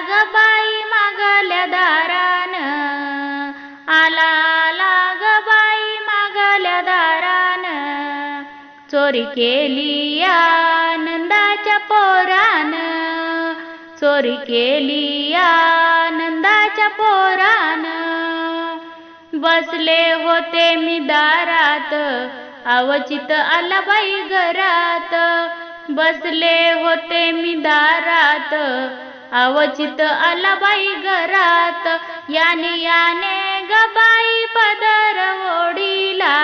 ग बाई मागल्या दारान. आला आला बाई मागल्या दारान. चोरी केली आनंदाच्या पोरान. चोरी केली आनंदाच्या पोरान. बसले होते मी दारात. अवचित आला बाई घरात. बसले होते मी दारात. अवचित आला बाई घरात याने याने गबाई पदर ओढीला.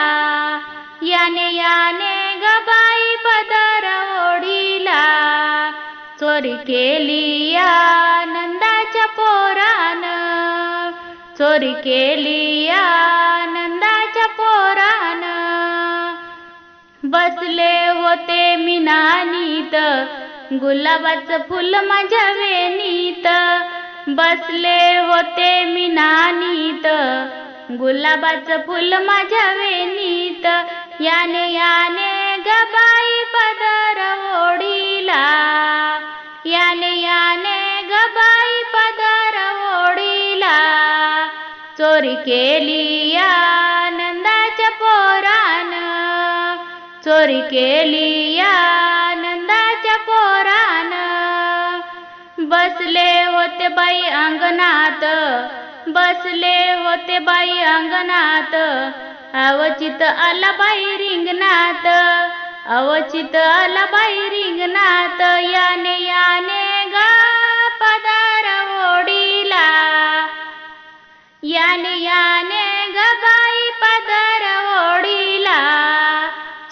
याने याने गबाई पदर ओढीला. चोरी केली या नंदाच्या पोरान. चोरी केली या नंदाच्या पोरान. बसले होते मी नानी गुलाबाचं फुल माझ्या वेणीत. बसले होते मी नानीत. गुलाबाचं फुल माझ्या वेणीत. याने याने गबाई पदर ओढीला. याने याने गबाई पदर ओढीला. चोरी केली या नंदाच्या पोरान. चोरी केली या बसले होते बाई अंगणात. बसले होते बाई अंगणात. अवचित आला बाई रिंगणात. अवचित आला बाई रिंगणात. याने याने गा पदार ओढीला. याने याने ग बाई पदर ओढीला.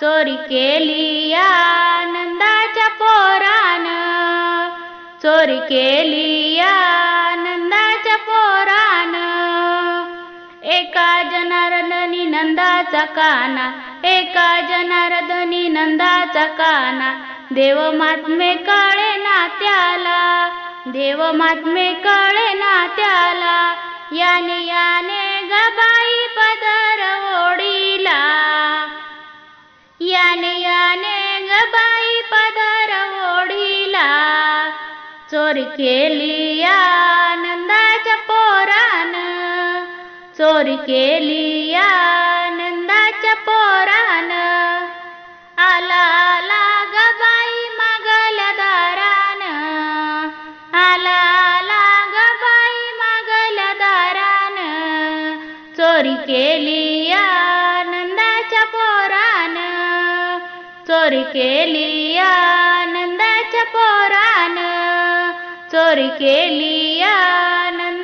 चोरी केली या चोरी केली या नंदाच्या पोरान. एका जनार्दनी नंदाचा काना एका जनार्दनी नंदाचा काना. देव महात्मे कळे ना त्याला देव महात्मे कळे ना त्याला याने या चोरी केली आनंदाच्या पोरान. चोरी केली आनंदाच्या पोरान. आला आला ग बाई मागल्या दारान. आला आला ग बाई मागल्या दारान. चोरी केली आनंदाच्या पोरान. चोरी केली आनंदाच्या पोरान. चोरी केली आनंद